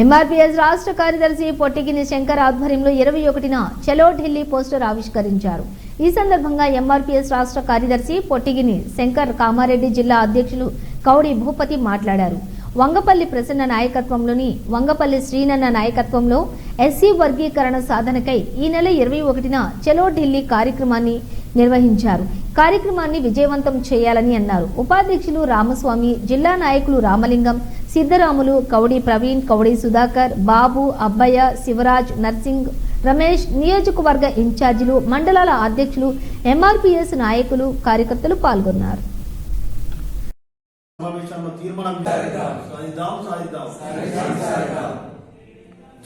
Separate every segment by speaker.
Speaker 1: MRPS రాష్ట్ర కార్యదర్శి పొట్టిగిని శంకర్ ఆధ్వర్యంలో ఇరవై ఒకటిన చలో ఢిల్లీ పోస్టర్ ఆవిష్కరించారు. ఈ సందర్భంగా ఎంఆర్పీఎస్ రాష్ట్ర కార్యదర్శి పొట్టిగిని శంకర్ కామారెడ్డి జిల్లా అధ్యక్షులు కౌడి భూపతి మాట్లాడారు. వంగపల్లి ప్రసన్న నాయకత్వంలోని వంగపల్లి శ్రీనన్న నాయకత్వంలో ఎస్సీ వర్గీకరణ సాధనకై ఈ నెల ఇరవై ఒకటిన చలో ఢిల్లీ కార్యక్రమాన్ని నిర్వహించారు. కార్యక్రమాన్ని విజయవంతం చేయాలని అన్నారు. ఉపాధ్యక్షులు రామస్వామి జిల్లా నాయకులు రామలింగం సిద్ధరాములు కౌడి ప్రవీణ్ కౌడి సుధాకర్ బాబు అబ్బయ్య శివరాజ్ నర్సింగ్ రమేష్ నియోజకవర్గ ఇన్ఛార్జీలు మండలాల అధ్యక్షులు ఎంఆర్పీఎస్ నాయకులు కార్యకర్తలు పాల్గొన్నారు.
Speaker 2: సమావేశంలో తీర్మానం సాధిద్దాం సాధిద్దాం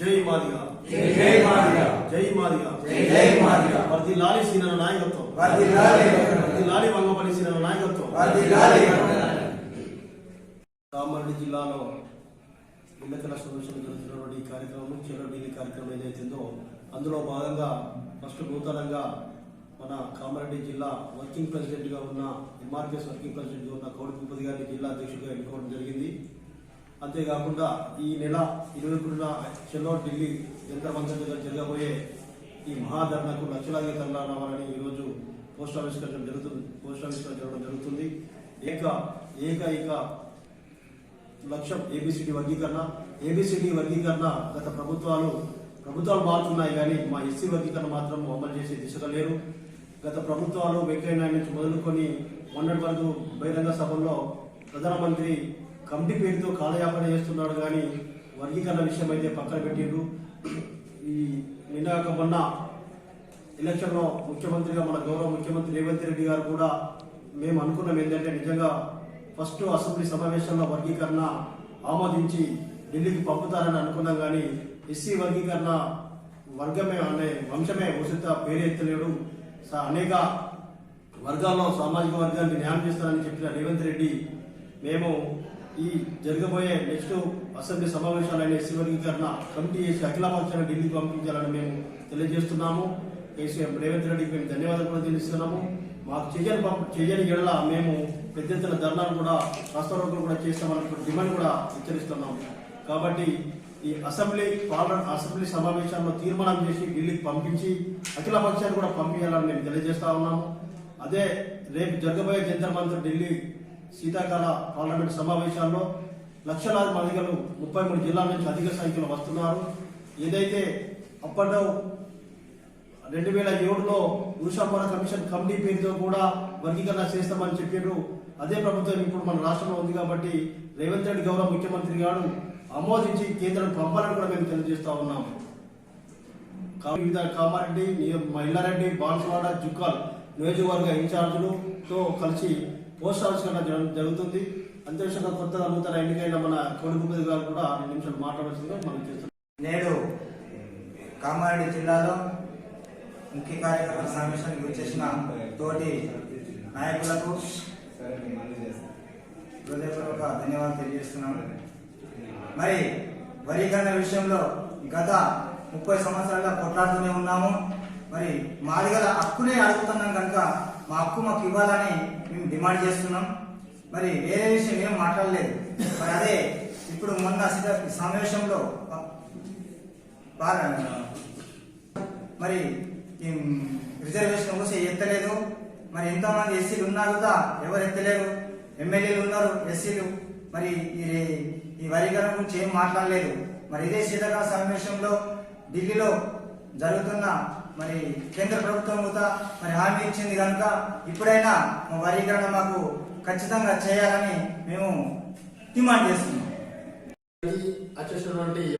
Speaker 2: జై మాదిగా
Speaker 3: జై మాదిగా.
Speaker 2: జై మాదిగా.
Speaker 3: జై మాదిగా
Speaker 2: వర్ధిల్లాలి సీనల నాయకత్వం వంగపల్లి సీనల నాయకత్వం. కామారెడ్డి జిల్లాలో ఎన్నికల సొల్యూషన్ జరుగుతున్నటువంటి ఈ కార్యక్రమం చెరో కార్యక్రమం ఏదైతుందో అందులో భాగంగా ఫస్ట్ నూతనంగా మన కామారెడ్డి జిల్లా వర్కింగ్ ప్రెసిడెంట్గా ఉన్న ఎంఆర్పిఎస్ వర్కింగ్ ప్రెసిడెంట్గా ఉన్న కౌడి గారిని జిల్లా అధ్యక్షుడిగా ఎన్నుకోవడం జరిగింది. అంతేకాకుండా ఈ నెల ఇరవై ఒకటిన చెల్లో ఢిల్లీ యంత్ర మంత్రిగా జరగబోయే ఈ మహాధర్నకు లక్షలాది తరలా రావాలని ఈరోజు పోస్ట్ ఆవిష్కరించడం జరుగుతుంది పోస్ట్ ఆవిష్కరించడం జరుగుతుంది. ఏక ఏకైక లక్ష్యం ఏబిసిడి వర్గీకరణ. ఏబిసిడి వర్గీకరణ గత ప్రభుత్వాలు ప్రభుత్వాలు మారుతున్నాయి కానీ మా ఎస్సీ వర్గీకరణ మాత్రం అమలు చేసే దిశగా లేరు. గత ప్రభుత్వాలు వెంకయ్యనాయుడు నుంచి మొదలుకొని మొన్నటి వరకు బహిరంగ సభల్లో ప్రధానమంత్రి కమిటీ పేరుతో కాలయాపన చేస్తున్నాడు కానీ వర్గీకరణ విషయం అయితే పక్కన పెట్టిండ్రు. ఈ నిన్నక మొన్న ఎలక్షన్లో ముఖ్యమంత్రిగా మన గౌరవ ముఖ్యమంత్రి రేవంత్ రెడ్డి గారు కూడా మేము అనుకున్నాం ఏంటంటే నిజంగా ఫస్ట్ అసెంబ్లీ సమావేశంలో వర్గీకరణ ఆమోదించి ఢిల్లీకి పంపుతారని అనుకున్నాం కానీ ఎస్సీ వర్గీకరణ వర్గమే అనే వంశమే ఉచిత పేరెత్తలేడు అనేక వర్గాల్లో సామాజిక వర్గానికి న్యాయం చేస్తారని చెప్పిన రేవంత్ రెడ్డి మేము ఈ జరగబోయే నెక్స్ట్ అసెంబ్లీ సమావేశాలైన ఎస్సీ వర్గీకరణ కమిటీ చేసి అఖిలపక్షాన్ని ఢిల్లీకి పంపించాలని మేము తెలియజేస్తున్నాము. కేసీఎం రేవంత్ రెడ్డికి మేము ధన్యవాదాలు కూడా తెలుస్తున్నాము మాకు చెయ్యని పంప చెయ్యని ఎడల మేము పెద్ద ఎత్తున ధర్నాలు కూడా రాష్ట్రవర్గం కూడా చేస్తామని డిమాండ్ కూడా హెచ్చరిస్తున్నాము కాబట్టి ఈ అసెంబ్లీ పార్లమెంట్ అసెంబ్లీ సమావేశాల్లో తీర్మానం చేసి ఢిల్లీకి పంపించి అఖిల పక్షాన్ని కూడా పంపించాలని మేము తెలియజేస్తా ఉన్నాము. అదే రేపు జరగబోయే జంతర్ మంత్రి ఢిల్లీ శీతాకాల పార్లమెంట్ సమావేశాల్లో లక్షలాది మందిగలు ముప్పై మూడు జిల్లాల నుంచి అధిక సంఖ్యలో వస్తున్నారు. ఏదైతే అప్పట్లో రెండు వేల ఏడులో ఉషాపుర కమిషన్ కమిటీ పేరుతో కూడా వర్గీకరణ చేస్తామని చెప్పారు. అదే ప్రభుత్వం ఇప్పుడు మన రాష్ట్రంలో ఉంది కాబట్టి రేవంత్ రెడ్డి గౌరవ ముఖ్యమంత్రి గారు ఆమోదించి కేంద్రం పంపాలని కూడా మేము తెలియజేస్తా ఉన్నాం. వివిధ కామారెడ్డి మహిళారెడ్డి బాన్సువాడ జుక్కల్ నియోజకవర్గ ఇన్ఛార్జులతో కలిసి పోస్ట్ ఆవిష్కరణ జరుగుతుంది. అంతేవిషయంగా కొత్త నూతన ఎన్నికైన మన కొడుకు గారు కూడా రెండు నిమిషాలు మాట్లాడాల్సిందిగా మనం చేస్తున్నాం.
Speaker 3: నేడు కామారెడ్డి జిల్లాలో ముఖ్య కార్యక్రమ సమావేశానికి వచ్చేసిన తోటి నాయకులకు హృదయపూర్వక ధన్యవాదాలు తెలియజేస్తున్నాను. మరి వరీకరణ విషయంలో గత ముప్పై సంవత్సరాలుగా కొట్లాడుతూనే ఉన్నాము. మరి మాదిగల హక్కునే అడుగుతున్నాం కనుక మా హక్కు మాకు ఇవ్వాలని మేము డిమాండ్ చేస్తున్నాం. మరి వేరే విషయం ఏం మాట్లాడలేదు. మరి అదే ఇప్పుడు మొన్న సమావేశంలో మరి రిజర్వేషన్ కోసం ఎత్తలేదు. మరి ఎంతోమంది ఎస్సీలు ఉన్నారు కదా ఎవరు ఎత్తలేరు? ఎమ్మెల్యేలు ఉన్నారు ఎస్సీలు. మరి ఈ ఈ వర్గీకరణ గురించి ఏం మాట్లాడలేదు. మరి ఇదే శీతకాల సమావేశంలో ఢిల్లీలో జరుగుతున్న మరి కేంద్ర ప్రభుత్వం కూడా మరి హామీ ఇచ్చింది కనుక ఇప్పుడైనా మా వర్గీకరణ మాకు ఖచ్చితంగా చేయాలని మేము డిమాండ్ చేస్తున్నాం.
Speaker 4: వచ్చేసినటువంటి